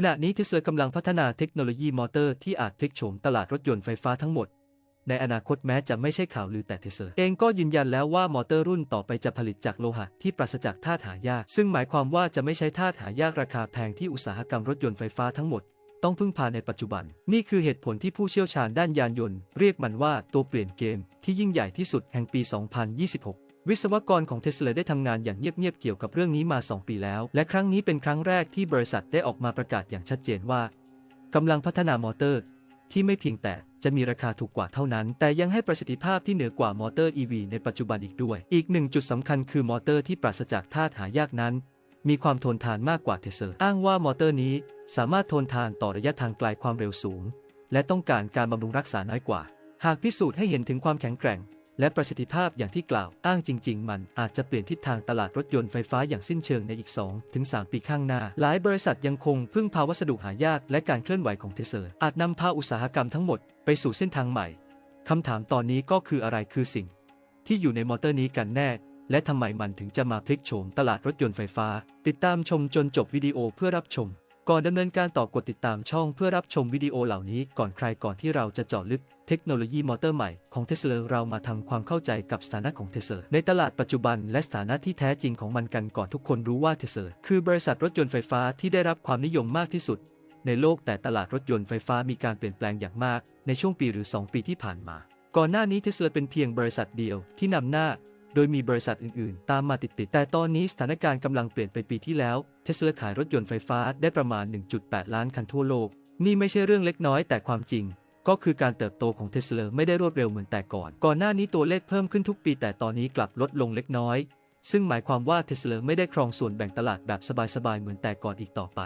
ขณะนี้เทสลากำลังพัฒนาเทคโนโลยีมอเตอร์ที่อาจพลิกโฉมตลาดรถยนต์ไฟฟ้าทั้งหมด ในอนาคตแม้จะไม่ใช่ข่าวลือแต่เทสลาเองก็ยืนยันแล้วว่ามอเตอร์รุ่นต่อไปจะผลิตจากโลหะที่ปราศจากธาตุหายาก ซึ่งหมายความว่าจะไม่ใช้ธาตุหายากราคาแพงที่อุตสาหกรรมรถยนต์ไฟฟ้าทั้งหมด ต้องพึ่งพาในปัจจุบัน นี่คือเหตุผลที่ผู้เชี่ยวชาญด้านยานยนต์ เรียกมันว่าตัวเปลี่ยนเกมที่ยิ่งใหญ่ที่สุดแห่งปี 2026 วิศวกรของเทสลาได้ทำงานอย่างเงียบๆเกี่ยวกับเรื่องนี้มา 2 ปีแล้ว และครั้งนี้เป็นครั้งแรกที่บริษัทได้ออกมาประกาศอย่างชัดเจนว่ากำลังพัฒนามอเตอร์ ที่ไม่เพียงแต่จะมีราคาถูกกว่าเท่านั้น แต่ยังให้ประสิทธิภาพที่เหนือกว่ามอเตอร์ EV ในปัจจุบันอีกด้วย อีกหนึ่งจุดสำคัญคือมอเตอร์ที่ปราศจากธาตุหายากนั้น มีความทนทานมากกว่าเทสลาอ้างว่ามอเตอร์นี้สามารถทนทานต่อระยะทางไกลความเร็วสูง และต้องการการบำรุงรักษาน้อยกว่า หากพิสูจน์ให้เห็นถึงความแข็งแกร่ง และประสิทธิภาพอย่างที่กล่าวอ้างจริง ๆ มันอาจจะเปลี่ยนทิศทางตลาดรถยนต์ไฟฟ้าอย่างสิ้นเชิงในอีก 2-3 ปีข้างหน้า หลายบริษัทยังคงพึ่งพาวัสดุหายากและการเคลื่อนไหวของเทสลาอาจนำพาอุตสาหกรรมทั้งหมดไปสู่เส้นทางใหม่คำถามตอนนี้ก็คืออะไรคือสิ่ง ที่อยู่ในมอเตอร์นี้กันแน่ และทำไมมันถึงจะมาพลิกโฉมตลาดรถยนต์ไฟฟ้า ติดตามชมจนจบวิดีโอเพื่อรับชม ก่อนดำเนินการต่อกดติดตามช่องเพื่อรับชมวิดีโอเหล่านี้ก่อนใครก่อนที่เราจะเจาะลึก เทคโนโลยีมอเตอร์ใหม่ของเทสลาเรามาทำความเข้าใจกับสถานะของเทสลาในตลาดปัจจุบันและสถานะที่แท้จริงของมันกันก่อนทุกคนรู้ว่าเทสลาคือบริษัทรถยนต์ไฟฟ้าที่ได้รับความนิยมมากที่สุด ในโลกแต่ตลาดรถยนต์ไฟฟ้ามีการเปลี่ยนแปลงอย่างมากในช่วงปีหรือ 2 ปีที่ผ่านมา ก่อนหน้านี้เทสลาเป็นเพียงบริษัทเดียวที่นำหน้าโดยมีบริษัทอื่นๆ ตามมาติดๆ แต่ตอนนี้สถานการณ์กำลังเปลี่ยนไปปีที่แล้ว เทสลาขายรถยนต์ไฟฟ้าได้ประมาณ 1.8 ล้านคันทั่วโลก นี่ไม่ใช่เรื่องเล็กน้อยแต่ความจริง ก็คือการเติบโตของเทสลาไม่ได้รวดเร็วเหมือนแต่ก่อน ก่อนหน้านี้ตัวเลขเพิ่มขึ้นทุกปีแต่ตอนนี้กลับลดลงเล็กน้อย ซึ่งหมายความว่าเทสลาไม่ได้ครองส่วนแบ่งตลาดแบบสบายๆเหมือนแต่ก่อนอีกต่อไป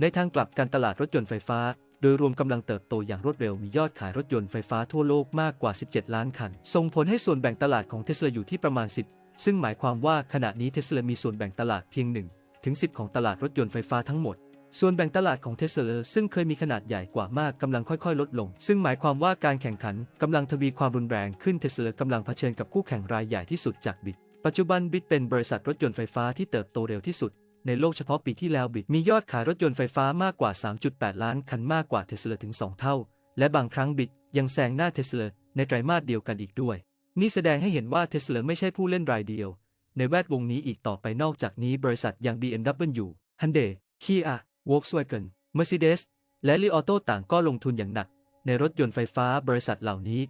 ในทางกลับการตลาดรถยนต์ไฟฟ้า โดยรวมกำลังเติบโตอย่างรวดเร็วมียอดขายรถยนต์ไฟฟ้าทั่วโลกมากกว่า 17 ล้านคัน ส่งผลให้ส่วนแบ่งตลาดของเทสลาอยู่ที่ประมาณ 10 ซึ่งหมายความว่าขณะนี้เทสลามีส่วนแบ่งตลาดเพียง1ถึง10 ของตลาดรถยนต์ไฟฟ้าทั้งหมด ส่วนแบ่งตลาดของเทสลาซึ่งเคยมีขนาดใหญ่กว่ามากกำลังค่อยๆ ลดลง ซึ่งหมายความว่าการแข่งขันกำลังทวีความรุนแรงขึ้นเทสลากำลังเผชิญกับคู่แข่งรายใหญ่ที่สุดจากบิตปัจจุบันบิตเป็นบริษัทรถยนต์ไฟฟ้าที่เติบโตเร็วที่สุด ในโลกเฉพาะปีที่แล้วบิตมียอดขายรถยนต์ไฟฟ้ามากกว่า 3.8 ล้านคันมากกว่าเทสลาถึง 2 เท่า และบางครั้งบิตยังแซงหน้าเทสลาในไตรมาสเดียวกันอีกด้วย นี่แสดงให้เห็นว่าเทสลาไม่ใช่ผู้เล่นรายเดียว ในแวดวงนี้อีกต่อไปนอกจากนี้บริษัทอย่าง BMW Hyundai Kia Volkswagen Mercedes และ Li Auto ต่างก็ลงทุนอย่างหนัก ในรถยนต์ไฟฟ้าบริษัทเหล่านี้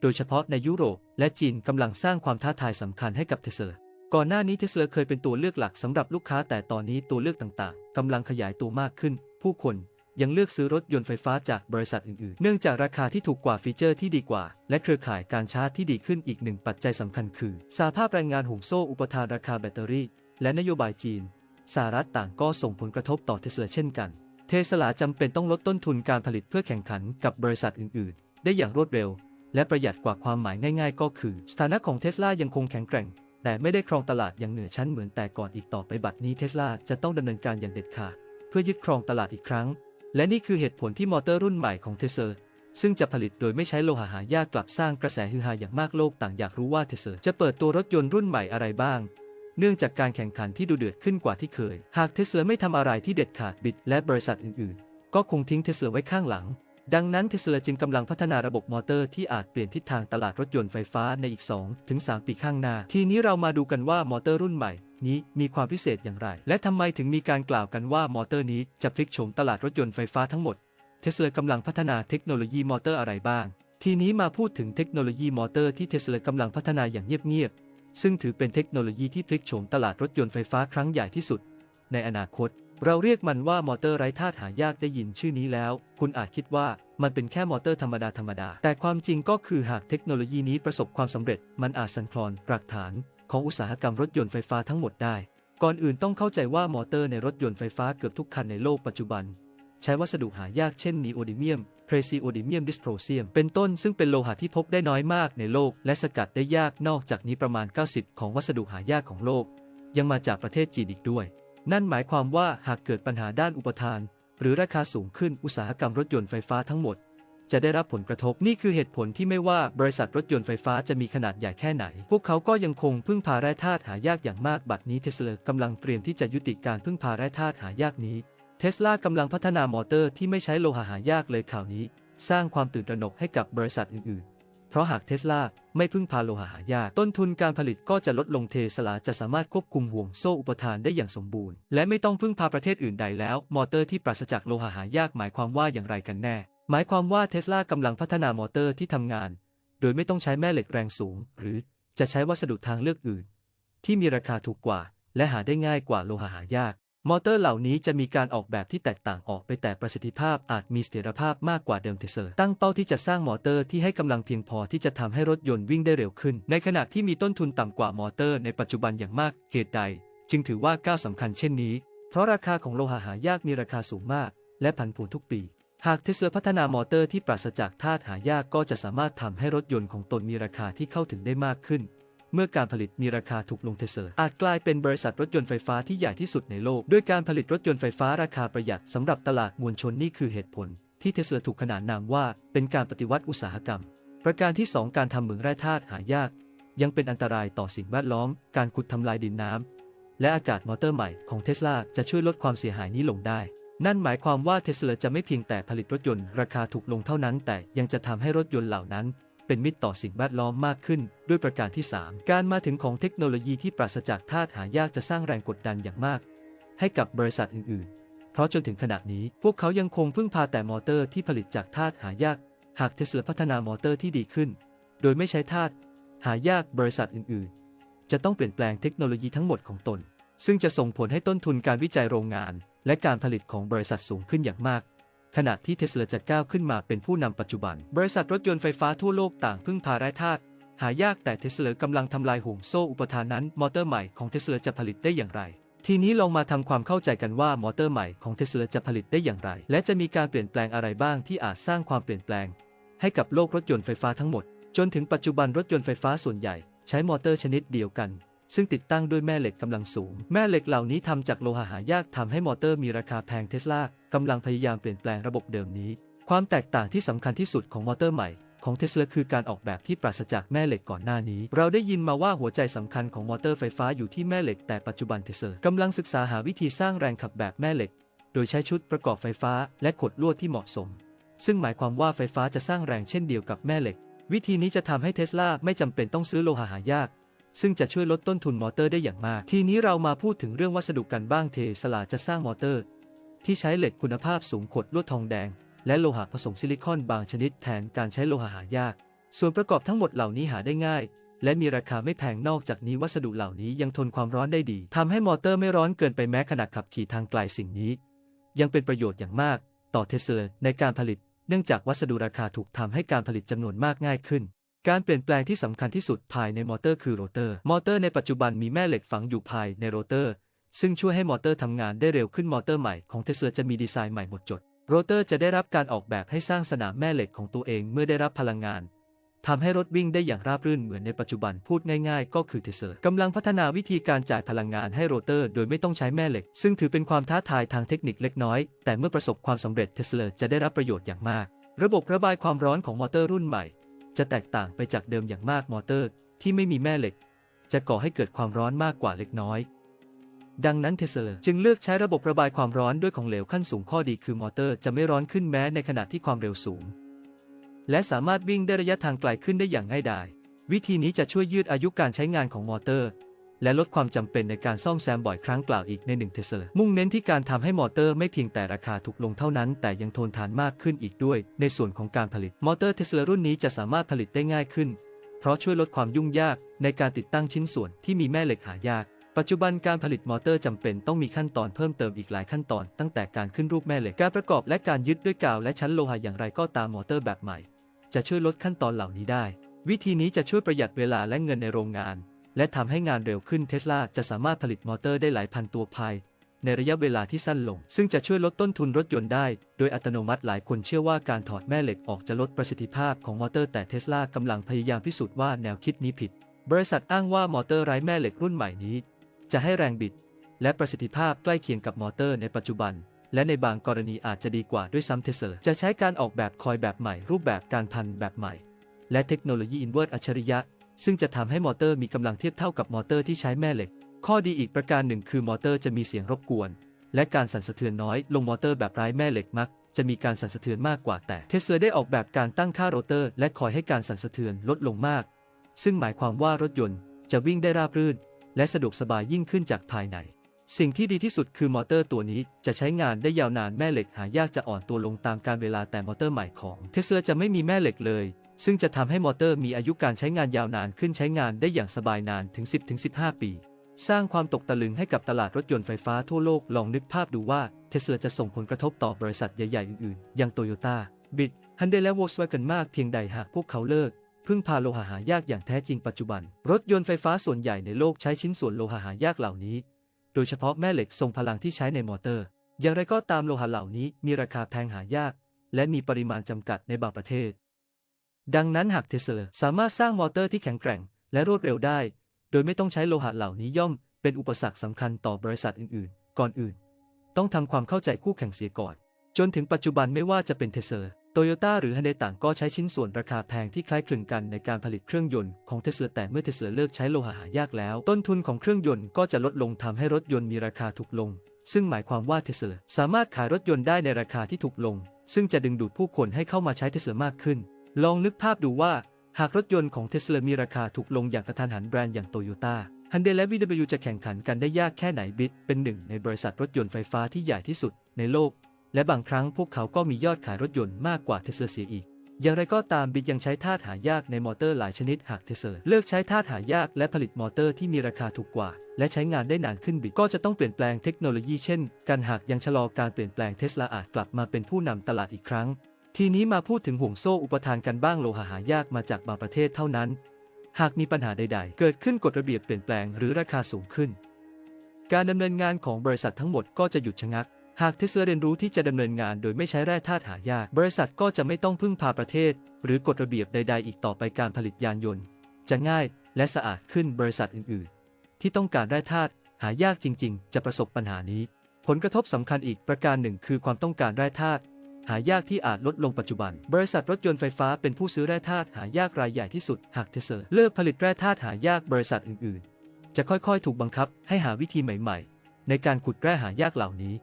โดยเฉพาะในยุโรปและจีนกำลังสร้างความท้าทายสำคัญให้กับเทสลาก่อนหน้านี้เทสลาเคยเป็นตัวเลือกหลักสำหรับลูกค้าแต่ตอนนี้ตัวเลือกต่างๆกำลังขยายตัวมากขึ้น ผู้คนยังเลือกซื้อรถยนต์ไฟฟ้าจากบริษัทอื่นๆ เนื่องจากราคาที่ถูกกว่าฟีเจอร์ที่ดีกว่า และเครือข่ายการชาร์จที่ดีขึ้นอีกหนึ่งปัจจัยสำคัญคือ สาภาพแรงงานห่วงโซ่อุปทานราคาแบตเตอรี่ และนโยบายจีน สหรัฐต่างก็ส่งผลกระทบต่อเทสลาเช่นกัน เทสลาจำเป็นต้องลดต้นทุนการผลิตเพื่อแข่งขันกับบริษัทอื่น ๆ ได้อย่างรวดเร็ว และประหยัดกว่าความหมายง่าย ๆ ก็คือ สถานะของเทสลายังคงแข็งแกร่ง แต่ไม่ได้ครองตลาดอย่างเหนือชั้นเหมือนแต่ก่อนอีกต่อไปบัดนี้เทสลาจะต้องดำเนินการอย่างเด็ดขาดเพื่อยึดครองตลาดอีกครั้ง และนี่คือเหตุผลที่มอเตอร์รุ่นใหม่ของเทสลาซึ่งจะผลิตโดยไม่ใช้โลหะหายากกลับสร้างกระแสฮือฮาอย่างมากโลกต่างอยากรู้ว่าเทสลาจะเปิดตัวรถยนต์รุ่นใหม่อะไรบ้าง เนื่องจากการแข่งขันที่ดูเดือดขึ้นกว่าที่เคย หากเทสลาไม่ทำอะไรที่เด็ดขาดบิดและบริษัทอื่นๆ ก็คงทิ้งเทสลาไว้ข้างหลัง ดังนั้นเทสลาจึงกำลังพัฒนาระบบมอเตอร์ที่อาจเปลี่ยนทิศทางตลาดรถยนต์ไฟฟ้าในอีก 2-3 ปีข้างหน้า ทีนี้เรามาดูกันว่ามอเตอร์รุ่นใหม่นี้มีความพิเศษอย่างไร และทำไมถึงมีการกล่าวกันว่ามอเตอร์นี้จะพลิกโฉมตลาดรถยนต์ไฟฟ้าทั้งหมด เทสลากำลังพัฒนาเทคโนโลยีมอเตอร์อะไรบ้าง ทีนี้มาพูดถึงเทคโนโลยีมอเตอร์ที่เทสลากำลังพัฒนาอย่างเงียบๆ ซึ่งถือเป็นเทคโนโลยีที่พลิกโฉมตลาดรถยนต์ไฟฟ้าครั้งใหญ่ที่สุด ในอนาคต เราเรียกมันว่ามอเตอร์ไร้ธาตุหายากได้ยินชื่อนี้แล้ว คุณอาจคิดว่ามันเป็นแค่มอเตอร์ธรรมดาธรรมดา แต่ความจริงก็คือหากเทคโนโลยีนี้ประสบความสำเร็จ มันอาจสั่นคลอนรากฐาน ของอุตสาหกรรมรถยนต์ไฟฟ้าทั้งหมดได้ ก่อนอื่นต้องเข้าใจว่ามอเตอร์ในรถยนต์ไฟฟ้าเกือบทุกคันในโลกปัจจุบัน ใช้วัสดุหายากเช่นนีโอดิเมียม เพรซิโอดิเมียมดิสโพรเซียม เป็นต้นซึ่งเป็นโลหะที่พบได้น้อยมากในโลก และสกัดได้ยากนอกจากนี้ประมาณ 90 ของวัสดุหายากของโลก ยังมาจากประเทศจีนอีกด้วย นั่นหมายความว่าหากเกิดปัญหาด้านอุปทาน หรือราคาสูงขึ้นอุตสาหกรรมรถยนต์ไฟฟ้าทั้งหมด จะได้รับผลกระทบนี่คือเหตุผลที่ไม่ว่าบริษัทรถยนต์ไฟฟ้าจะมีขนาดใหญ่แค่ไหน พวกเขาก็ยังคงพึ่งพาแร่ธาตุหายากอย่างมากบัดนี้เทสเลากำลังเตรียมที่จะยุติการพึ่งพาแร่ธาตุหายากนี้ สลากำลังพัฒนามอเตอร์ที่ไม่ใช้โลหะหายากเลยข่าวนี้ สร้างความตื่นตระหนกให้กับบริษัทอื่น ๆ เพราะหากเทสลาไม่พึ่งพาโลหะหายาก ต้นทุนการผลิตก็จะลดลงเทสลาจะสามารถควบคุมห่วงโซ่อุปทานได้อย่างสมบูรณ์ และไม่ต้องพึ่งพาประเทศอื่นใดแล้ว มอเตอร์ที่ปราศจากโลหะหายากหมายความว่าอย่างไรกันแน่ หมายความว่าเทสลากำลังพัฒนามอเตอร์ที่ทำงาน โดยไม่ต้องใช้แม่เหล็กแรงสูง หรือจะใช้วัสดุทางเลือกอื่น ที่มีราคาถูกกว่า และหาได้ง่ายกว่าโลหะหายาก มอเตอร์เหล่านี้จะมีการออกแบบที่แตกต่างออกไปแต่ประสิทธิภาพอาจมีเสถียรภาพมากกว่าเดิมเทเซอร์ ตั้งเป้าที่จะสร้างมอเตอร์ที่ให้กำลังเพียงพอที่จะทำให้รถยนต์วิ่งได้เร็วขึ้น ในขณะที่มีต้นทุนต่ำกว่ามอเตอร์ในปัจจุบันอย่างมาก เหตุใด จึงถือว่าก้าวสำคัญเช่นนี้ เพราะราคาของโลหะหายากมีราคาสูงมาก และผันผวนทุกปี หากเทสลาพัฒนามอเตอร์ที่ปราศจากธาตุหายากก็จะสามารถทำให้รถยนต์ของตนมีราคาที่เข้าถึงได้มากขึ้น เมื่อการผลิตมีราคาถูกลงเทเซอร์อาจกลายเป็นบริษัทรถยนต์ไฟฟ้าที่ใหญ่ที่สุดในโลก ด้วยการผลิตรถยนต์ไฟฟ้าราคาประหยัดสำหรับตลาดมวลชนนี่คือเหตุผล ที่เทสลาถูกขนานนามว่าเป็นการปฏิวัติอุตสาหกรรม ประการที่ 2 การทำเหมืองแร่ธาตุหายาก ยังเป็นอันตรายต่อสิ่งแวดล้อม การขุดทำลายดินน้ำและอากาศมอเตอร์ใหม่ของเทสลาจะช่วยลดความเสียหายนี้ลงได้นั่นหมายความว่าเทสลาจะไม่เพียงแต่ผลิตรถยนต์ราคาถูกลงเท่านั้น แต่ยังจะทำให้รถยนต์เหล่านั้น เป็นมิตรต่อสิ่งแวดล้อมมากขึ้น ด้วยประการที่ 3 การมาถึงของเทคโนโลยีที่ปราศจากธาตุหายากจะสร้างแรงกดดันอย่างมาก ให้กับบริษัทอื่นๆ เพราะจนถึงขณะนี้พวกเขายังคงพึ่งพาแต่มอเตอร์ที่ผลิตจากธาตุหายาก หากเทสลาพัฒนามอเตอร์ที่ดีขึ้น โดยไม่ใช้ธาตุหายากบริษัทอื่นๆ จะต้องเปลี่ยนแปลงเทคโนโลยีทั้งหมดของตน ซึ่งจะส่งผลให้ต้นทุนการวิจัยโรงงาน และการผลิตของบริษัทสูงขึ้นอย่างมาก ขณะที่เทสลาจะก้าวขึ้นมาเป็นผู้นำปัจจุบัน บริษัทรถยนต์ไฟฟ้าทั่วโลกต่างพึ่งพาแร่ธาตุหายากแต่เทสลากำลังทำลายห่วงโซ่อุปทานนั้น มอเตอร์ใหม่ของเทสลาจะผลิตได้อย่างไร ทีนี้ลองมาทำความเข้าใจกันว่ามอเตอร์ใหม่ของเทสลาจะผลิตได้อย่างไร และจะมีการเปลี่ยนแปลงอะไรบ้างที่อาจสร้างความเปลี่ยนแปลง ให้กับโลกรถยนต์ไฟฟ้าทั้งหมด จนถึงปัจจุบันรถยนต์ไฟฟ้าส่วนใหญ่ ใช้มอเตอร์ชนิดเดียวกัน ซึ่งติดตั้งด้วยแม่เหล็กกำลังสูง แม่เหล็กเหล่านี้ทำจากโลหะหายากทำให้มอเตอร์มีราคาแพงเทสลากำลังพยายามเปลี่ยนแปลงระบบเดิมนี้ ความแตกต่างที่สำคัญที่สุดของมอเตอร์ใหม่ของเทสลาคือการออกแบบที่ปราศจากแม่เหล็กก่อนหน้านี้ เราได้ยินมาว่าหัวใจสำคัญของมอเตอร์ไฟฟ้าอยู่ที่แม่เหล็กแต่ปัจจุบันเทสลากำลังศึกษาหาวิธีสร้างแรงขับแบบแม่เหล็ก โดยใช้ชุดประกอบไฟฟ้าและขดลวดที่เหมาะสม ซึ่งหมายความว่าไฟฟ้าจะสร้างแรงเช่นเดียวกับแม่เหล็ก วิธีนี้จะทำให้เทสลาไม่จำเป็นต้องซื้อโลหะหายาก ซึ่งจะช่วยลดต้นทุนมอเตอร์ได้อย่างมาก ทีนี้เรามาพูดถึงเรื่องวัสดุกันบ้างเทสลาจะสร้างมอเตอร์ ที่ใช้เหล็กคุณภาพสูงขดลวดทองแดง และโลหะผสมซิลิคอนบางชนิดแทนการใช้โลหะหายาก ส่วนประกอบทั้งหมดเหล่านี้หาได้ง่าย และมีราคาไม่แพงนอกจากนี้วัสดุเหล่านี้ยังทนความร้อนได้ดีทำให้มอเตอร์ไม่ร้อนเกินไปแม้ขณะขับขี่ทางไกลสิ่งนี้ ยังเป็นประโยชน์อย่างมาก ต่อเทสลาในการผลิต เนื่องจากวัสดุราคาถูกทำให้การผลิตจำนวนมากง่ายขึ้น การเปลี่ยนแปลงที่สำคัญที่สุดภายในมอเตอร์คือโรเตอร์ มอเตอร์ในปัจจุบันมีแม่เหล็กฝังอยู่ภายในโรเตอร์ ซึ่งช่วยให้มอเตอร์ทำงานได้เร็วขึ้นมอเตอร์ใหม่ของเทสลาจะมีดีไซน์ใหม่หมดจด โรเตอร์จะได้รับการออกแบบให้สร้างสนามแม่เหล็กของตัวเองเมื่อได้รับพลังงานทำให้รถวิ่งได้อย่างราบรื่นเหมือนในปัจจุบันพูดง่ายๆ ก็คือเทสลากำลังพัฒนาวิธีการจ่ายพลังงานให้โรเตอร์โดยไม่ต้องใช้แม่เหล็ก ซึ่งถือเป็นความท้าทายทางเทคนิคเล็กน้อย แต่เมื่อประสบความสำเร็จเทสลาจะได้รับประโยชน์อย่างมาก ระบบระบายความร้อนของมอเตอร์รุ่นใหม่ จะแตกต่างไปจากเดิมอย่างมากมอเตอร์ที่ไม่มีแม่เหล็ก จะก่อให้เกิดความร้อนมากกว่าเล็กน้อย ดังนั้นเทสล์จึงเลือกใช้ระบบระบายความร้อนด้วยของเหลวขั้นสูงข้อดีคือมอเตอร์จะไม่ร้อนขึ้นแม้ในขณะที่ความเร็วสูง และสามารถวิ่งได้ระยะทางไกลขึ้นได้อย่างง่ายดาย วิธีนี้จะช่วยยืดอายุการใช้งานของมอเตอร์ และลดความจำเป็นในการซ่อมแซมบ่อยครั้งกล่าวอีกในหนึ่งเทสลามุ่งเน้นที่การทำให้มอเตอร์ไม่เพียงแต่ราคาถูกลงเท่านั้น แต่ยังทนทานมากขึ้นอีกด้วย ในส่วนของการผลิตมอเตอร์เทสลารุ่นนี้จะสามารถผลิตได้ง่ายขึ้น เพราะช่วยลดความยุ่งยากในการติดตั้งชิ้นส่วนที่มีแม่เหล็กหายากปัจจุบันการผลิตมอเตอร์จำเป็นต้องมีขั้นตอนเพิ่มเติมอีกหลายขั้นตอนตั้งแต่การขึ้นรูปแม่เหล็กการประกอบและการยึดด้วยกาวและชั้นโลหะอย่างไรก็ตามมอเตอร์แบบใหม่ จะช่วยลดขั้นตอนเหล่านี้ได้ วิธีนี้จะช่วยประหยัดเวลาและเงินในโรงงาน และทำให้งานเร็วขึ้นเทสลาจะสามารถผลิตมอเตอร์ได้หลายพันตัวภาย ในระยะเวลาที่สั้นลง ซึ่งจะช่วยลดต้นทุนรถยนต์ได้ โดยอัตโนมัติหลายคนเชื่อว่าการถอดแม่เหล็กออกจะลดประสิทธิภาพของมอเตอร์แต่เทสลากำลังพยายามพิสูจน์ว่าแนวคิดนี้ผิด บริษัทอ้างว่ามอเตอร์ไร้แม่เหล็กรุ่นใหม่นี้ จะให้แรงบิด และประสิทธิภาพใกล้เคียงกับมอเตอร์ในปัจจุบันและในบางกรณีอาจจะดีกว่าด้วยซ้ำเทสลาจะใช้การออกแบบคอยแบบใหม่ รูปแบบการพันแบบใหม่ และเทคโนโลยีอินเวอร์ตอัจฉริยะ ซึ่งจะทำให้มอเตอร์มีกำลังเทียบเท่ากับมอเตอร์ที่ใช้แม่เหล็ก ข้อดีอีกประการหนึ่งคือมอเตอร์จะมีเสียงรบกวน และการสั่นสะเทือนน้อยลงมอเตอร์แบบไร้แม่เหล็กมัก จะมีการสั่นสะเทือนมากกว่าแต่เทสลาได้ออกแบบการตั้งค่าโรเตอร์ และคอยให้การสั่นสะเทือนลดลงมาก ซึ่งหมายความว่ารถยนต์จะวิ่งได้ราบรื่น และสะดวกสบายยิ่งขึ้นจากภายใน สิ่งที่ดีที่สุดคือมอเตอร์ตัวนี้จะใช้งานได้ยาวนานแม่เหล็กหายากจะอ่อนตัวลงตามการเวลาแต่มอเตอร์ใหม่ของเทสลาจะไม่มีแม่เหล็กเลย ซึ่งจะทำให้มอเตอร์มีอายุการใช้งานยาวนานขึ้นใช้งานได้อย่างสบายนานถึง 10-15 ปี สร้างความตกตะลึงให้กับตลาดรถยนต์ไฟฟ้าทั่วโลกลองนึกภาพดูว่าเทสลาจะส่งผลกระทบต่อบริษัทใหญ่ ๆ อื่นๆ อย่างโตโยต้าบิดฮันเดและวอล s ์ a ว e n มากเพียงใดหากพวกเขาเลิกพึ่งพาโลหะหายากอย่างแท้จริงปัจจุบัน รถยนต์ไฟฟ้าส่วนใหญ่ในโลกใช้ชิ้นส่วนโลหะหายากเหล่านี้ โดยเฉพาะแม่เหล็กทรงพลังที่ใช้ในมอเตอร์ อย่างไรก็ตามโลหะเหล่านี้มีราคาแพงหายาก และมีปริมาณจำกัดในบางประเทศ ดังนั้นหากเทสลาสามารถสร้างมอเตอร์ที่แข็งแกร่ง และรวดเร็วได้ โดยไม่ต้องใช้โลหะเหล่านี้ย่อมเป็นอุปสรรคสำคัญต่อบริษัทอื่นๆ ก่อนอื่น ต้องทำความเข้าใจคู่แข่งเสียก่อน จนถึงปัจจุบันไม่ว่าจะเป็นเทสลาโตโยต้าหรือฮันเดต่างก็ใช้ชิ้นส่วนราคาแพงที่คล้ายคลึงกันในการผลิตเครื่องยนต์ของเทสลาแต่เมื่อเทสลาเลิกใช้โลหะหายากแล้ว ต้นทุนของเครื่องยนต์ก็จะลดลงทำให้รถยนต์มีราคาถูกลง ซึ่งหมายความว่าเทสลาสามารถขายรถยนต์ได้ในราคาที่ถูกลง ซึ่งจะดึงดูดผู้คนให้เข้ามาใช้เทสลามากขึ้น ลองนึกภาพดูว่า หากรถยนต์ของเทสลามีราคาถูกลงอย่างกระทันหันแบรนด์อย่างโตโยต้าฮันเดและ VW จะแข่งขันกันได้ยากแค่ไหนบิดเป็นหนึ่งในบริษัทรถยนต์ไฟฟ้าที่ใหญ่ที่สุดในโลก และบางครั้งพวกเขาก็มียอดขายรถยนต์มากกว่าเทสลาเสียอีก อย่างไรก็ตามบิดยังใช้ธาตุหายากในมอเตอร์หลายชนิดหากเทสลาเลิกใช้ธาตุหายากและผลิตมอเตอร์ที่มีราคาถูกกว่า และใช้งานได้นานขึ้นบิดก็จะต้องเปลี่ยนแปลงเทคโนโลยีเช่น การหากยังชะลอการเปลี่ยนแปลงเทสลาอาจกลับมาเป็นผู้นำตลาดอีกครั้ง ทีนี้มาพูดถึงห่วงโซ่อุปทานกันบ้างโลหะหายากมาจากบางประเทศเท่านั้น หากมีปัญหาใด ๆ เกิดขึ้นกฎระเบียบเปลี่ยนแปลงหรือราคาสูงขึ้น การดำเนินงานของบริษัททั้งหมดก็จะหยุดชะงัก หากเทสลาเรียนรู้ที่จะดำเนินงานโดยไม่ใช้แร่ธาตุหายาก บริษัทก็จะไม่ต้องพึ่งพาประเทศ หรือกฎระเบียบใด ๆ อีกต่อไปการผลิตยานยนต์ จะง่ายและสะอาดขึ้นบริษัทอื่น ๆ ที่ต้องการแร่ธาตุหายากจริง ๆ จะประสบปัญหานี้ ผลกระทบสำคัญอีกประการหนึ่งคือความต้องการแร่ธาตุ หายากที่อาจลดลงปัจจุบัน บริษัทรถยนต์ไฟฟ้าเป็นผู้ซื้อแร่ธาตุหายากรายใหญ่ที่สุด หากเทสลาเลิกผลิตแร่ธาตุหายากบริษัทอื่นๆ จะค่อยๆ ถูกบังคับให้หาวิธีใหม่ๆ ในการขุดแร่หายากเหล่านี้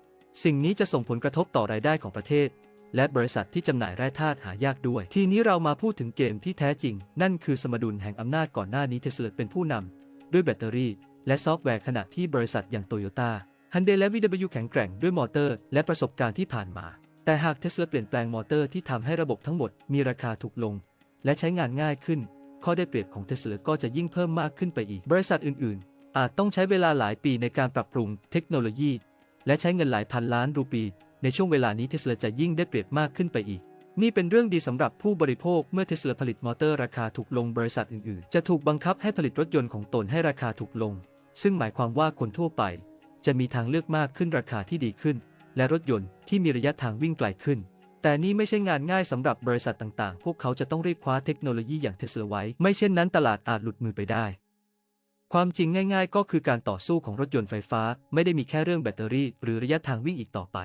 สิ่งนี้จะส่งผลกระทบต่อรายได้ของประเทศ และบริษัทที่จำหน่ายแร่ธาตุหายากด้วย ทีนี้เรามาพูดถึงเกมที่แท้จริง นั่นคือสมดุลแห่งอำนาจก่อนหน้านี้เทสลาเป็นผู้นำด้วยแบตเตอรี่ และซอฟต์แวร์ขณะที่บริษัทอย่างโตโยต้าฮันเดและ VW แข็งแกร่งด้วยมอเตอร์ และประสบการณ์ที่ผ่านมา แต่หากเทสลาเปลี่ยนแปลงมอเตอร์ที่ทำให้ระบบทั้งหมดมีราคาถูกลง และใช้งานง่ายขึ้น ข้อได้เปรียบของเทสลาก็จะยิ่งเพิ่มมากขึ้นไปอีก บริษัทอื่นๆ อาจต้องใช้เวลาหลายปีในการปรับปรุงเทคโนโลยี และใช้เงินหลายพันล้านรูปี ในช่วงเวลานี้เทสลาจะยิ่งได้เปรียบมากขึ้นไปอีก นี่เป็นเรื่องดีสำหรับผู้บริโภคเมื่อเทสลาผลิตมอเตอร์ราคาถูกลงบริษัทอื่นๆ จะถูกบังคับให้ผลิตรถยนต์ของตนให้ราคาถูกลง ซึ่งหมายความว่าคนทั่วไป จะมีทางเลือกมากขึ้นราคาที่ดีขึ้น และรถยนต์ที่มีระยะทางวิ่งไกลขึ้น แต่นี่ไม่ใช่งานง่ายสำหรับบริษัทต่างๆ พวกเขาจะต้องรีบคว้าเทคโนโลยีอย่างเทสลาไว้ ไม่เช่นนั้นตลาดอาจหลุดมือไปได้ ความจริงง่าย ๆ ก็คือการต่อสู้ของรถยนต์ไฟฟ้า ไม่ได้มีแค่เรื่องแบตเตอรี่ หรือระยะทางวิ่งอีกต่อไป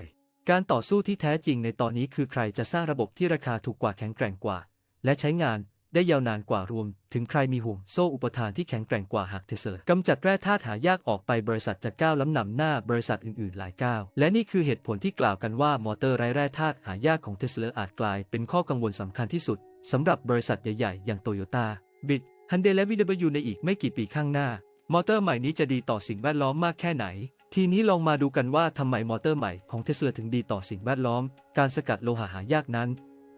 การต่อสู้ที่แท้จริงในตอนนี้คือใครจะสร้างระบบที่ราคาถูกกว่าแข็งแกร่งกว่า และใช้งาน ได้ยาวนานกว่ารวม ถึงใครมีห่วงโซ่อุปทานที่แข็งแกร่งกว่าหากเทสลากำจัดแร่ธาตุหายากออกไปบริษัทจะก้าวล้ำนำหน้าบริษัทอื่นๆ หลายก้าว และนี่คือเหตุผลที่กล่าวกันว่ามอเตอร์ไร้แร่ธาตุหายากของเทสลาอาจกลายเป็นข้อกังวลสำคัญที่สุดสำหรับบริษัทใหญ่ๆ อย่างโตโยต้าบิดฮันเดและ VW ในอีกไม่กี่ปีข้างหน้า มอเตอร์ใหม่นี้จะดีต่อสิ่งแวดล้อมมากแค่ไหน ทีนี้ลองมาดูกันว่าทำไมมอเตอร์ใหม่ของเทสลาถึงดีต่อสิ่งแวดล้อม การสกัดโลหะหายากนั้น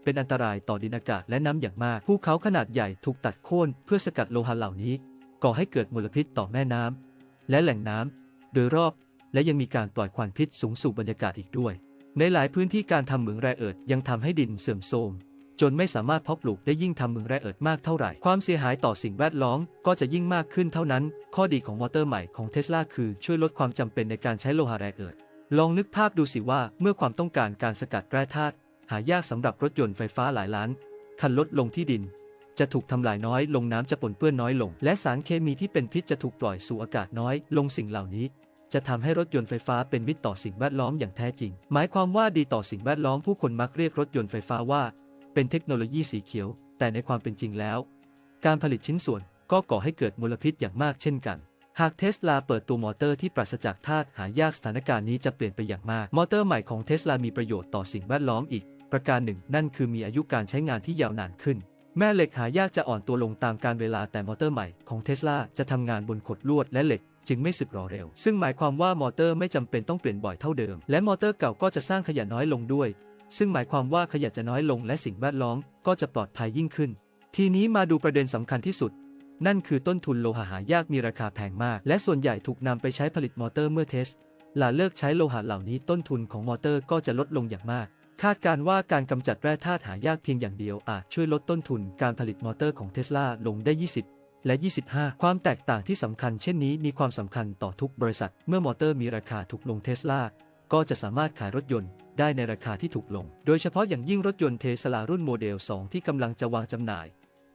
เป็นอันตรายต่อดินอากาศและน้ำอย่างมากภูเขาขนาดใหญ่ถูกตัดโค่นเพื่อสกัดโลหะเหล่านี้ ก่อให้เกิดมลพิษต่อแม่น้ำและแหล่งน้ำโดยรอบ และยังมีการปล่อยควันพิษสูงสู่บรรยากาศอีกด้วย ในหลายพื้นที่การทำเหมืองแร่เอิร์ธยังทำให้ดินเสื่อมโทรมจนไม่สามารถเพาะปลูกได้ยิ่งทำเหมืองแร่เอิร์ธมากเท่าไหร่ ความเสียหายต่อสิ่งแวดล้อมก็จะยิ่งมากขึ้นเท่านั้น ข้อดีของมอเตอร์ใหม่ของเทสลาคือช่วยลดความจำเป็นในการใช้โลหะแร่เอิร์ธลองนึกภาพดูสิว่าเมื่อความต้องการการสกัดแร่ธาตุ หายากสำหรับรถยนต์ไฟฟ้าหลายล้านคันลดลงที่ดิน จะถูกทำลายน้อยลงน้ำจะปนเปื้อนน้อยลง และสารเคมีที่เป็นพิษจะถูกปล่อยสู่อากาศน้อยลงสิ่งเหล่านี้ จะทำให้รถยนต์ไฟฟ้าเป็นมิตรต่อสิ่งแวดล้อมอย่างแท้จริง หมายความว่าดีต่อสิ่งแวดล้อมผู้คนมักเรียกรถยนต์ไฟฟ้าว่า เป็นเทคโนโลยีสีเขียว แต่ในความเป็นจริงแล้ว การผลิตชิ้นส่วนก็ก่อให้เกิดมลพิษอย่างมากเช่นกันหากเทสลาเปิดตัวมอเตอร์ที่ปราศจากธาตุหายากสถานการณ์นี้จะเปลี่ยนไปอย่างมาก มอเตอร์ใหม่ของเทสลามีประโยชน์ต่อสิ่งแวดล้อมอีก ประการหนึ่งนั่นคือมีอายุการใช้งานที่ยาวนานขึ้น แม่เหล็กหายากจะอ่อนตัวลงตามการเวลาแต่มอเตอร์ใหม่ของเทสลาจะทำงานบนขดลวดและเหล็กจึงไม่สึกหรอเร็ว ซึ่งหมายความว่ามอเตอร์ไม่จำเป็นต้องเปลี่ยนบ่อยเท่าเดิม และมอเตอร์เก่าก็จะสร้างขยะน้อยลงด้วย ซึ่งหมายความว่าขยะจะน้อยลงและสิ่งแวดล้อมก็จะปลอดภัยยิ่งขึ้น ทีนี้มาดูประเด็นสำคัญที่สุด นั่นคือต้นทุนโลหะหายากมีราคาแพงมาก และส่วนใหญ่ถูกนำไปใช้ผลิตมอเตอร์เมื่อเทสลาเลิกใช้โลหะเหล่านี้ต้นทุนของมอเตอร์ก็จะลดลงอย่างมาก คาดการว่าการกำจัดแร่ธาตุหายากเพียงอย่างเดียวอาจช่วยลดต้นทุนการผลิตมอเตอร์ของเทสลาลงได้ 20 และ 25 ความแตกต่างที่สำคัญเช่นนี้มีความสำคัญต่อทุกบริษัท เมื่อมอเตอร์มีราคาถูกลงเทสลาก็จะสามารถขายรถยนต์ได้ในราคาที่ถูกลง โดยเฉพาะอย่างยิ่งรถยนต์เทสลารุ่นโมเดล 2 ที่กำลังจะวางจำหน่าย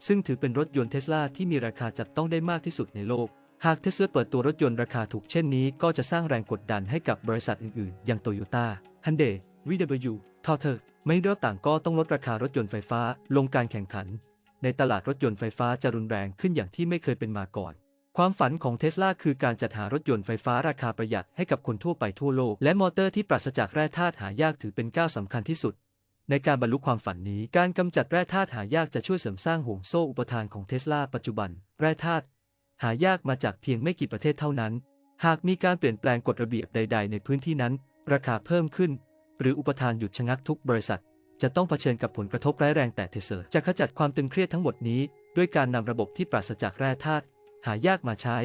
ซึ่งถือเป็นรถยนต์เทสลาที่มีราคาจับต้องได้มากที่สุดในโลก หากเทสลาเปิดตัวรถยนต์ราคาถูกเช่นนี้ ก็จะสร้างแรงกดดันให้กับบริษัทอื่นๆ อย่างโตโยต้าฮันเดย์วีดับ VW ทอเทอร์ไม่เลือกต่างก็ต้องลดราคารถยนต์ไฟฟ้าลงการแข่งขัน ในตลาดรถยนต์ไฟฟ้าจะรุนแรงขึ้นอย่างที่ไม่เคยเป็นมาก่อน ความฝันของเทสลาคือการจัดหารถยนต์ไฟฟ้าราคาประหยัดให้กับคนทั่วไปทั่วโลก และมอเตอร์ที่ปราศจากแร่ธาตุหายากถือเป็นก้าวสำคัญที่สุด ในการบรรลุความฝันนี้ การกำจัดแร่ธาตุหายากจะช่วยเสริมสร้างห่วงโซ่อุปทานของเทสลาปัจจุบัน แร่ธาตุหายากมาจากเพียงไม่กี่ประเทศเท่านั้น หากมีการเปลี่ยนแปลงกฎระเบียบใด ๆ ในพื้นที่นั้น ราคาเพิ่มขึ้น หรืออุปทานหยุดชะงักทุกบริษัท จะต้องเผชิญกับผลกระทบร้ายแรงแต่เทสลาจะขจัดความตึงเครียดทั้งหมดนี้ ด้วยการนำระบบที่ปราศจากแร่ธาตุหายากมาใช้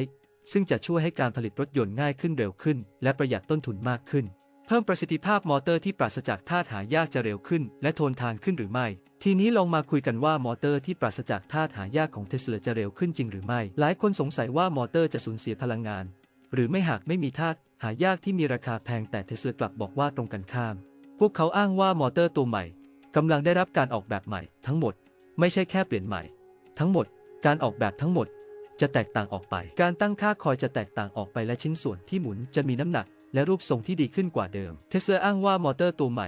ซึ่งจะช่วยให้การผลิตรถยนต์ง่ายขึ้นเร็วขึ้น และประหยัดต้นทุนมากขึ้น เพิ่มประสิทธิภาพมอเตอร์ที่ปราศจากธาตุหายากจะเร็วขึ้น และทนทานขึ้นหรือไม่ ทีนี้ลองมาคุยกันว่ามอเตอร์ที่ปราศจากธาตุหายากของเทสลาจะเร็วขึ้นจริงหรือไม่ หลายคนสงสัยว่ามอเตอร์จะสูญเสียพลังงาน หรือไม่หากไม่มีธาตุหายากที่มีราคาแพงแต่เทสลากลับบอกว่าตรงกันข้าม พวกเขาอ้างว่ามอเตอร์ตัวใหม่กำลังได้รับการออกแบบใหม่ทั้งหมด ไม่ใช่แค่เปลี่ยนใหม่ ทั้งหมดการออกแบบทั้งหมด จะแตกต่างออกไป การตั้งค่าคอยจะแตกต่างออกไปและชิ้นส่วนที่หมุนจะมีน้ำหนัก และรูปทรงที่ดีขึ้นกว่าเดิม เทสลาอ้างว่ามอเตอร์ตัวใหม่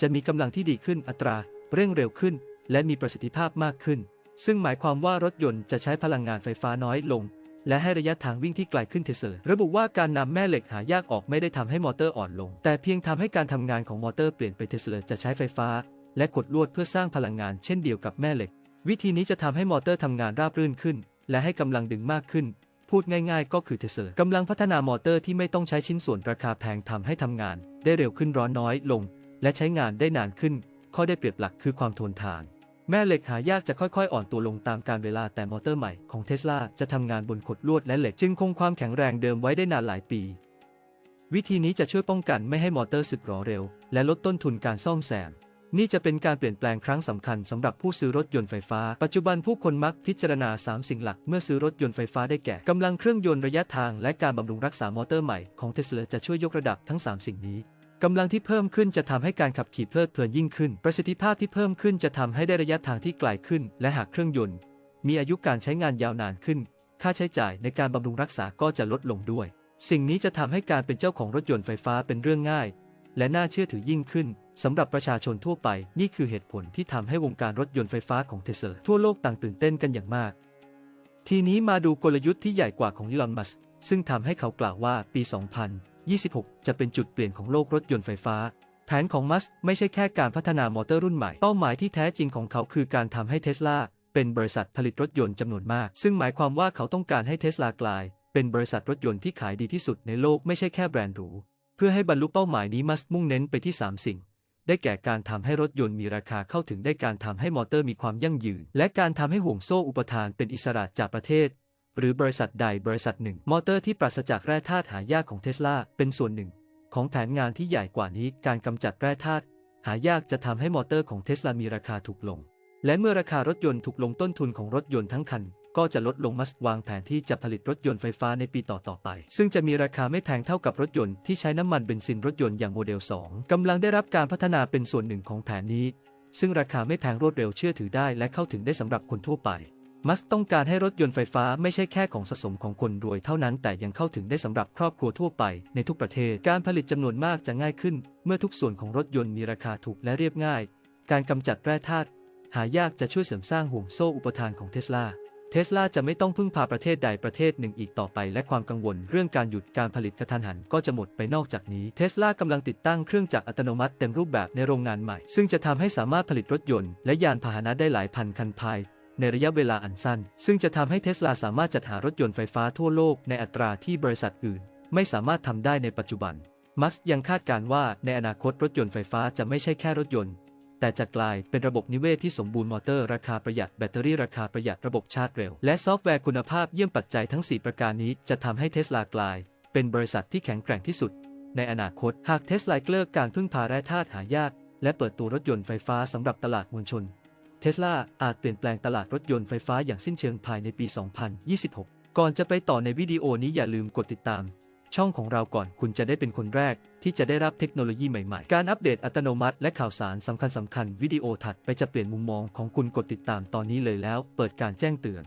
จะมีกำลังที่ดีขึ้นอัตรา เร่งเร็วขึ้น และมีประสิทธิภาพมากขึ้น ซึ่งหมายความว่ารถยนต์จะใช้พลังงานไฟฟ้าน้อยลง และให้ระยะทางวิ่งที่ไกลขึ้นเทสลาระบุว่าการนำแม่เหล็กหายากออกไม่ได้ทำให้มอเตอร์อ่อนลง แต่เพียงทำให้การทำงานของมอเตอร์เปลี่ยนไปเทสลาจะใช้ไฟฟ้า และกดลวดเพื่อสร้างพลังงานเช่นเดียวกับแม่เหล็ก วิธีนี้จะทำให้มอเตอร์ทำงานราบรื่นขึ้น และให้กำลังดึงมากขึ้น พูดง่าย ๆ ก็คือเทสลากำลังพัฒนามอเตอร์ที่ไม่ต้องใช้ชิ้นส่วนราคาแพงทำให้ทำงาน ได้เร็วขึ้นร้อนน้อยลง และใช้งานได้นานขึ้น ข้อได้เปรียบหลักคือความทนทาน แม่เหล็กหายากจะค่อยๆ อ่อนตัวลงตามการเวลาแต่มอเตอร์ใหม่ของเทสลาจะทำงานบนขดลวดและเหล็ก จึงคงความแข็งแรงเดิมไว้ได้นานหลายปี วิธีนี้จะช่วยป้องกันไม่ให้มอเตอร์สึกหรอเร็ว และลดต้นทุนการซ่อมแซม นี่จะเป็นการเปลี่ยนแปลงครั้งสำคัญสำหรับผู้ซื้อรถยนต์ไฟฟ้า ปัจจุบันผู้คนมักพิจารณา 3 สิ่งหลักเมื่อซื้อรถยนต์ไฟฟ้าได้แก่กำลังเครื่องยนต์ระยะทาง และการบำรุงรักษามอเตอร์ใหม่ของเทสลาจะช่วยยกระดับทั้ง 3 สิ่งนี้ กำลังที่เพิ่มขึ้นจะทำให้การขับขี่เพลิดเพลินยิ่งขึ้น ประสิทธิภาพที่เพิ่มขึ้นจะทำให้ได้ระยะทางที่ไกลขึ้น และหากเครื่องยนต์ มีอายุการใช้งานยาวนานขึ้น ค่าใช้จ่ายในการบำรุงรักษาก็จะลดลงด้วย สิ่งนี้จะทำให้การเป็นเจ้าของรถยนต์ไฟฟ้าเป็นเรื่องง่าย และน่าเชื่อถือยิ่งขึ้นสำหรับประชาชนทั่วไปนี่คือเหตุผลที่ทำให้วงการรถยนต์ไฟฟ้าของเทสลาทั่วโลกต่างตื่นเต้นกันอย่างมาก ทีนี้มาดูกลยุทธ์ที่ใหญ่กว่าของอีลอน มัสซึ่งทำให้เขากล่าวว่าปี 200 2026 จะเป็นจุดเปลี่ยนของโลกรถยนต์ไฟฟ้า แผนของมัสก์ไม่ใช่แค่การพัฒนามอเตอร์รุ่นใหม่ เป้าหมายที่แท้จริงของเขาคือการทำให้เทสลาเป็นบริษัทผลิตรถยนต์จำนวนมาก ซึ่งหมายความว่าเขาต้องการให้เทสลากลาย เป็นบริษัทรถยนต์ที่ขายดีที่สุดในโลกไม่ใช่แค่แบรนด์หรู เพื่อให้บรรลุเป้าหมายนี้มัสก์มุ่งเน้นไปที่ 3 สิ่ง ได้แก่การทำให้รถยนต์มีราคาเข้าถึงได้การทำให้มอเตอร์มีความยั่งยืน และการทำให้ห่วงโซ่อุปทานเป็นอิสระจากประเทศ หรือบริษัทใดบริษัทหนึ่ง มอเตอร์ที่ปราศจากแร่ธาตุหายากของเทสลาเป็นส่วนหนึ่ง ของแผนงานที่ใหญ่กว่านี้การกำจัดแร่ธาตุหายากจะทำให้มอเตอร์ของเทสลามีราคาถูกลง และเมื่อราคารถยนต์ถูกลงต้นทุนของรถยนต์ทั้งคัน ก็จะลดลงมัสวางแผนที่จะผลิตรถยนต์ไฟฟ้าในปีต่อๆไป ซึ่งจะมีราคาไม่แพงเท่ากับรถยนต์ที่ใช้น้ำมันเบนซินรถยนต์อย่างโมเดล 2กำลังได้รับการพัฒนาเป็นส่วนหนึ่งของแผนนี้ ซึ่งราคาไม่แพงรวดเร็วเชื่อถือได้และเข้าถึงได้สำหรับคนทั่วไป มัสต้องการให้รถยนต์ไฟฟ้าไม่ใช่แค่ของสะสมของคนรวยเท่านั้นแต่ยังเข้าถึงได้สำหรับครอบครัวทั่วไปในทุกประเทศ การผลิตจำนวนมากจะง่ายขึ้น เมื่อทุกส่วนของรถยนต์มีราคาถูกและเรียบง่าย การกำจัดแร่ธาตุหายากจะช่วยเสริมสร้างห่วงโซ่อุปทานของเทสลาเทสลาจะไม่ต้องพึ่งพาประเทศใดประเทศหนึ่งอีกต่อไปและความกังวลเรื่องการหยุดการผลิตกระทันหันก็จะหมดไปนอกจากนี้เทสลากำลังติดตั้งเครื่องจักรอัตโนมัติเต็มรูปแบบในโรงงานใหม่ ซึ่งจะทำให้สามารถผลิตรถยนต์และยานพาหนะได้หลายพันคันภาย ในระยะเวลาอันสั้น ซึ่งจะทำให้เทสลาสามารถจัดหารถยนต์ไฟฟ้าทั่วโลกในอัตราที่บริษัทอื่น ไม่สามารถทำได้ในปัจจุบัน มัสก์ยังคาดการณ์ว่าในอนาคตรถยนต์ไฟฟ้าจะไม่ใช่แค่รถยนต์ แต่จะกลายเป็นระบบนิเวศที่สมบูรณ์มอเตอร์ราคาประหยัดแบตเตอรี่ราคาประหยัดระบบชาร์จเร็ว และซอฟต์แวร์คุณภาพเยี่ยมปัจจัยทั้ง 4 ประการนี้จะทำให้เทสลากลาย เป็นบริษัทที่แข็งแกร่งที่สุด ในอนาคตหากเทสลาเลิกการพึ่งพาแร่ธาตุหายากและเปิดตัวรถยนต์ไฟฟ้าสำหรับตลาดมวลชน เทสลาอาจเปลี่ยนแปลงตลาดรถยนต์ไฟฟ้าอย่างสิ้นเชิงภายในปี 2026 ก่อนจะไปต่อในวิดีโอนี้อย่าลืมกดติดตาม ช่องของเราก่อนคุณจะได้เป็นคนแรก ที่จะได้รับเทคโนโลยีใหม่ๆ การอัปเดตอัตโนมัติและข่าวสารสำคัญสำคัญๆวิดีโอถัดไปจะเปลี่ยนมุมมองของคุณกดติดตามตอนนี้เลยแล้ว เปิดการแจ้งเตือน